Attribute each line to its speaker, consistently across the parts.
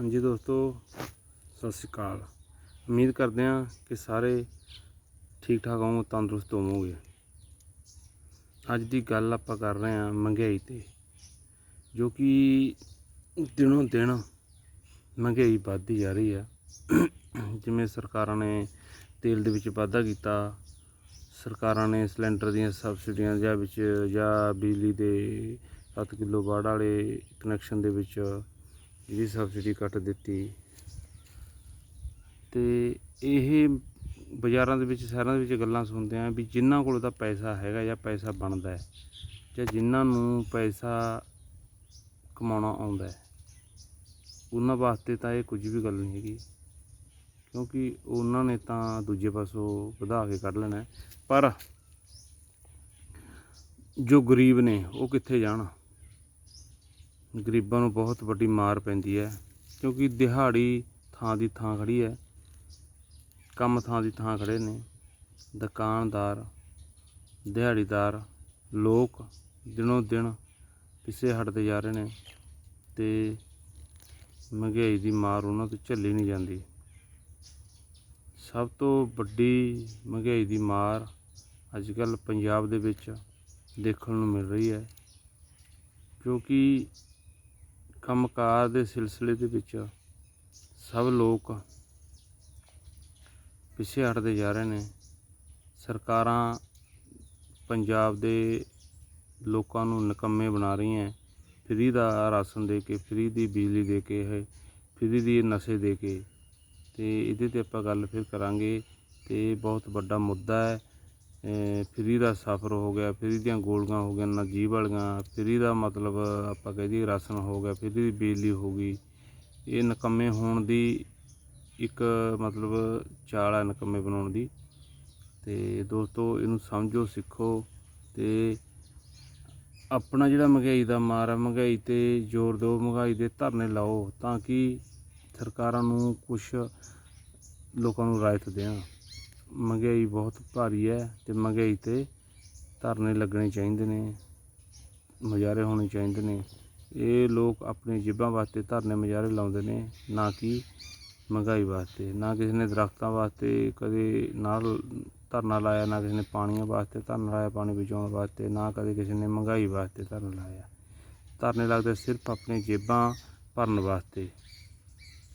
Speaker 1: ਹਾਂਜੀ ਦੋਸਤੋ, ਸਤਿ ਸ਼੍ਰੀ ਅਕਾਲ। ਉਮੀਦ ਕਰਦੇ ਹਾਂ ਕਿ ਸਾਰੇ ਠੀਕ ਠਾਕ ਹੋਵੋ ਤੰਦਰੁਸਤ ਹੋਵੋਗੇ। ਅੱਜ ਦੀ ਗੱਲ ਆਪਾਂ ਕਰ ਰਹੇ ਹਾਂ ਮਹਿੰਗਾਈ ਤੇ, ਜੋ ਕਿ ਦਿਨੋਂ ਦਿਨ ਮਹਿੰਗਾਈ ਵੱਧਦੀ ਜਾ ਰਹੀ ਆ ਜਿਵੇਂ ਸਰਕਾਰਾਂ ਨੇ ਤੇਲ ਦੇ ਵਿੱਚ ਵਾਧਾ ਕੀਤਾ, ਸਰਕਾਰਾਂ ਨੇ ਸਿਲੰਡਰ ਦੀਆਂ ਸਬਸਿਡੀਆਂ ਜਾਂ ਵਿੱਚ, ਜਾਂ ਬਿਜਲੀ ਦੇ 7 ਕਿਲੋ ਵਾਟ ਵਾਲੇ ਕਨੈਕਸ਼ਨ ਦੇ ਵਿੱਚ ਇਹਦੀ ਸਬਸਿਡੀ ਕੱਟ ਦਿੱਤੀ। ਤੇ ਇਹ ਬਾਜ਼ਾਰਾਂ ਦੇ ਵਿੱਚ, ਸ਼ਹਿਰਾਂ ਦੇ ਵਿੱਚ ਗੱਲਾਂ ਸੁਣਦੇ ਆਂ ਵੀ ਜਿਨ੍ਹਾਂ ਕੋਲ ਤਾਂ ਪੈਸਾ ਹੈਗਾ ਜਾਂ ਪੈਸਾ ਬਣਦਾ ਹੈ, ਜਾਂ ਜਿਨ੍ਹਾਂ ਨੂੰ ਪੈਸਾ ਕਮਾਉਣਾ ਆਉਂਦਾ ਹੈ, ਉਹਨਾਂ ਵਾਸਤੇ ਤਾਂ ਇਹ ਕੁਝ ਵੀ ਗੱਲ ਨਹੀਂ ਹੈਗੀ। ਕਿਉਂਕਿ ਉਹਨਾਂ ਨੇ ਤਾਂ ਦੂਜੇ ਪਾਸੋਂ ਵਧਾ ਕੇ ਕੱਢ ਲੈਣਾ ਪਰ ਜੋ ਗਰੀਬ ਨੇ, ਉਹ ਕਿੱਥੇ ਜਾਣ? ਗਰੀਬਾਂ ਨੂੰ ਬਹੁਤ ਵੱਡੀ ਮਾਰ ਪੈਂਦੀ ਹੈ, ਕਿਉਂਕਿ ਦਿਹਾੜੀ ਥਾਂ ਦੀ ਥਾਂ ਖੜੀ ਹੈ, ਕੰਮ ਥਾਂ ਦੀ ਥਾਂ ਖੜੇ ਨੇ, ਦੁਕਾਨਦਾਰ, ਦਿਹਾੜੀਦਾਰ, ਲੋਕ ਦਿਨੋਂ ਦਿਨ ਪਿੱਛੇ ਹਟਦੇ ਜਾ ਰਹੇ ਨੇ ਤੇ ਮਹਿੰਗਾਈ ਦੀ ਮਾਰ ਉਹਨਾਂ ਤੋਂ ਝੱਲੀ ਨਹੀਂ ਜਾਂਦੀ। ਸਭ ਤੋਂ ਵੱਡੀ ਮਹਿੰਗਾਈ ਦੀ ਮਾਰ ਅੱਜ ਕੱਲ੍ਹ ਪੰਜਾਬ ਦੇ ਵਿੱਚ ਦੇਖਣ ਨੂੰ ਮਿਲ ਰਹੀ ਹੈ, ਕਿਉਂਕਿ ਕੰਮਕਾਰ ਦੇ ਸਿਲਸਿਲੇ ਦੇ ਵਿੱਚ ਸਭ ਲੋਕ ਪਿੱਛੇ ਹਟਦੇ ਜਾ ਰਹੇ ਨੇ। ਸਰਕਾਰਾਂ ਪੰਜਾਬ ਦੇ ਲੋਕਾਂ ਨੂੰ ਨਿਕੰਮੇ ਬਣਾ ਰਹੀਆਂ ਫਰੀ ਦਾ ਰਾਸ਼ਨ ਦੇ ਕੇ, ਫਰੀ ਦੀ ਬਿਜਲੀ ਦੇ ਕੇ ਹੈ ਫ੍ਰੀ ਦੀ ਨਸ਼ੇ ਦੇ ਕੇ। ਤੇ ਇਹਦੇ ਤੇ ਆਪਾਂ ਗੱਲ ਫਿਰ ਕਰਾਂਗੇ ਤੇ ਬਹੁਤ ਵੱਡਾ ਮੁੱਦਾ ਹੈ। ਫਰੀ ਦਾ ਸਫ਼ਰ ਹੋ ਗਿਆ, ਫਰੀ ਦੀਆਂ ਗੋਲੀਆਂ ਹੋ ਗਈਆਂ, ਨਜੀਬ ਵਾਲੀਆਂ, ਫਰੀ ਦਾ ਮਤਲਬ ਆਪਾਂ ਕਹਿ ਦਈਏ ਰਾਸ਼ਨ ਹੋ ਗਿਆ, ਫਰੀ ਦੀ ਬਿਜਲੀ ਹੋ ਗਈ। ਇਹ ਨਿਕੰਮੇ ਹੋਣ ਦੀ ਇੱਕ ਮਤਲਬ ਚਾਲ ਹੈ ਨਿਕੰਮੇ ਬਣਾਉਣ ਦੀ। ਤੇ ਦੋਸਤੋ, ਇਹਨੂੰ ਸਮਝੋ, ਸਿੱਖੋ ਤੇ ਆਪਣਾ ਜਿਹੜਾ ਮਹਿੰਗਾਈ ਦਾ ਮਾਰ ਹੈ ਮਹਿੰਗਾਈ ਤੇ ਜ਼ੋਰ ਦਿਓ, ਮਹਿੰਗਾਈ ਦੇ ਧਰਨੇ ਲਾਓ ਤਾਂ ਕਿ ਸਰਕਾਰਾਂ ਨੂੰ ਕੁਝ ਲੋਕਾਂ ਨੂੰ ਰਾਇਤ ਦੇਣ। ਮਹਿੰਗਾਈ ਬਹੁਤ ਭਾਰੀ ਹੈ ਅਤੇ ਮਹਿੰਗਾਈ ਤੇ ਧਰਨੇ ਲੱਗਣੇ ਚਾਹੀਦੇ ਨੇ, ਮੁਜ਼ਾਹਰੇ ਹੋਣੇ ਚਾਹੀਦੇ ਨੇ। ਇਹ ਲੋਕ ਆਪਣੀ ਜੇਬਾਂ ਵਾਸਤੇ ਧਰਨੇ ਮੁਜ਼ਾਹਰੇ ਲਾਉਂਦੇ ਨੇ, ਨਾ ਕਿ ਮਹਿੰਗਾਈ ਵਾਸਤੇ, ਨਾ ਕਿਸੇ ਨੇ ਦਰਖਤਾਂ ਵਾਸਤੇ ਕਦੇ ਨਾਲ ਧਰਨਾ ਲਾਇਆ, ਨਾ ਕਿਸੇ ਨੇ ਪਾਣੀਆਂ ਵਾਸਤੇ ਧਰਨਾ ਲਾਇਆ, ਪਾਣੀ ਬਚਾਉਣ ਵਾਸਤੇ, ਨਾ ਕਦੇ ਕਿਸੇ ਨੇ ਮਹਿੰਗਾਈ ਵਾਸਤੇ ਧਰਨਾ ਲਾਇਆ। ਧਰਨੇ ਲੱਗਦੇ ਸਿਰਫ ਆਪਣੀ ਜੇਬਾਂ ਭਰਨ ਵਾਸਤੇ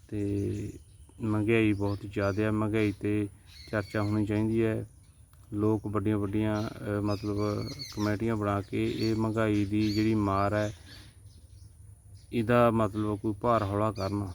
Speaker 1: ਤੇ ਮਹਿੰਗਾਈ ਬਹੁਤ ਜ਼ਿਆਦਾ ਹੈ, ਮਹਿੰਗਾਈ ਤੇ ਚਰਚਾ ਹੋਣੀ ਚਾਹੀਦੀ ਹੈ। ਲੋਕ ਵੱਡੀਆਂ ਵੱਡੀਆਂ ਮਤਲਬ ਕਮੇਟੀਆਂ ਬਣਾ ਕੇ ਇਹ ਮਹਿੰਗਾਈ ਦੀ ਜਿਹੜੀ ਮਾਰ ਹੈ, ਇਹਦਾ ਮਤਲਬ ਕੋਈ ਭਾਰ ਹੌਲਾ ਕਰਨ।